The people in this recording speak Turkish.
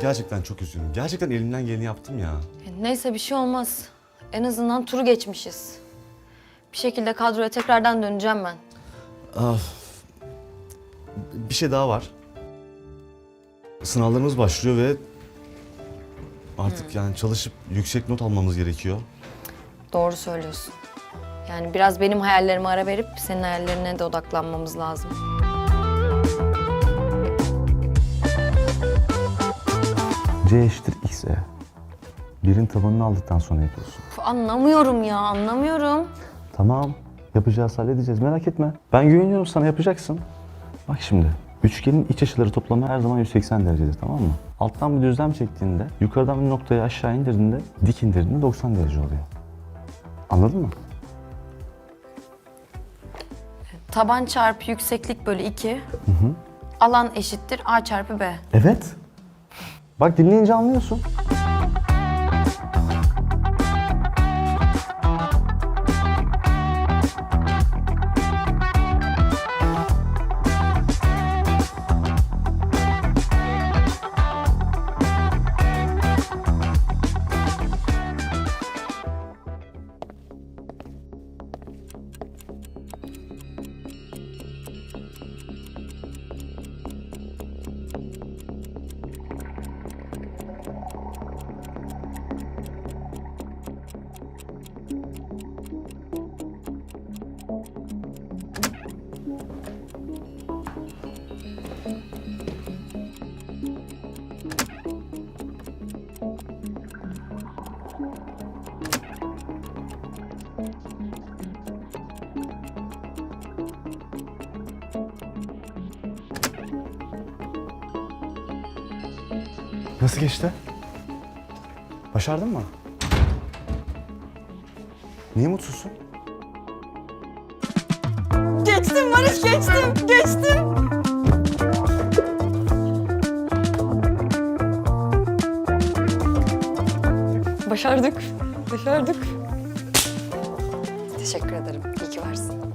Gerçekten çok üzgünüm. Gerçekten elimden geleni yaptım ya. E, Neyse bir şey olmaz. En azından turu geçmişiz. Bir şekilde kadroya tekrardan döneceğim ben. Of. Bir şey daha var. Sınavlarımız başlıyor ve artık yani çalışıp yüksek not almamız gerekiyor. Doğru söylüyorsun. Yani biraz benim hayallerime ara verip senin hayallerine de odaklanmamız lazım. C eşittir X'e. Birin tabanını aldıktan sonra yapıyorsun. Uf, anlamıyorum ya anlamıyorum. Tamam. Yapacağız, halledeceğiz. Merak etme. Ben güveniyorum sana, yapacaksın. Bak şimdi. Üçgenin iç açıları toplamı her zaman 180 derecedir tamam mı? Alttan bir düzlem çektiğinde, yukarıdan bir noktayı aşağı indirdiğinde, dik indirdiğinde 90 derece oluyor. Anladın mı? Taban çarpı yükseklik bölü 2. Alan eşittir A çarpı B. Evet. Bak dinleyince anlıyorsun. Nasıl geçti? Başardın mı? Niye mutsuzsun? Geçtim Barış geçtim geçtim. Başardık. Başardık. Teşekkür ederim. İyi ki varsın.